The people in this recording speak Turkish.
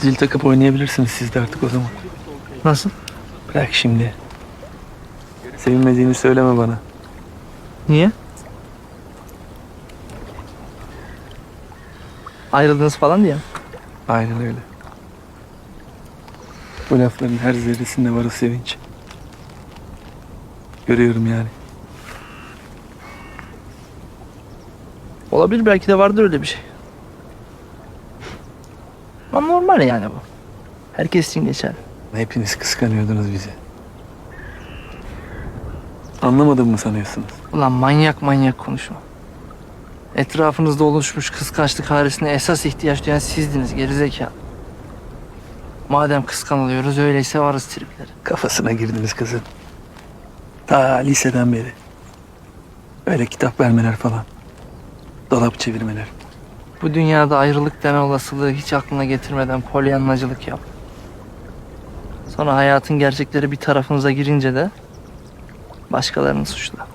Zil takıp oynayabilirsiniz siz de artık o zaman. Nasıl? Bırak şimdi. Sevinmediğini söyleme bana. Niye? Ayrıldınız falan diye. mi? Aynen öyle. Bu lafların her zerresinde var o sevinç. Görüyorum yani. Olabilir belki de vardır öyle bir şey. Ama normal yani bu. Herkes için geçer. Hepiniz kıskanıyordunuz bizi. Anlamadım mı sanıyorsunuz? Ulan manyak manyak konuşma. Etrafınızda oluşmuş kıskançlık haresine esas ihtiyaç duyan sizdiniz gerizekalı. Madem kıskanılıyoruz öyleyse varız triplere. Kafasına girdiniz kızın. Ta liseden beri. Öyle kitap vermeler falan. Dolap çevirmeler. Bu dünyada ayrılık deme olasılığı hiç aklına getirmeden polyanlacılık yap. Sonra hayatın gerçekleri bir tarafınıza girince de başkalarını suçla.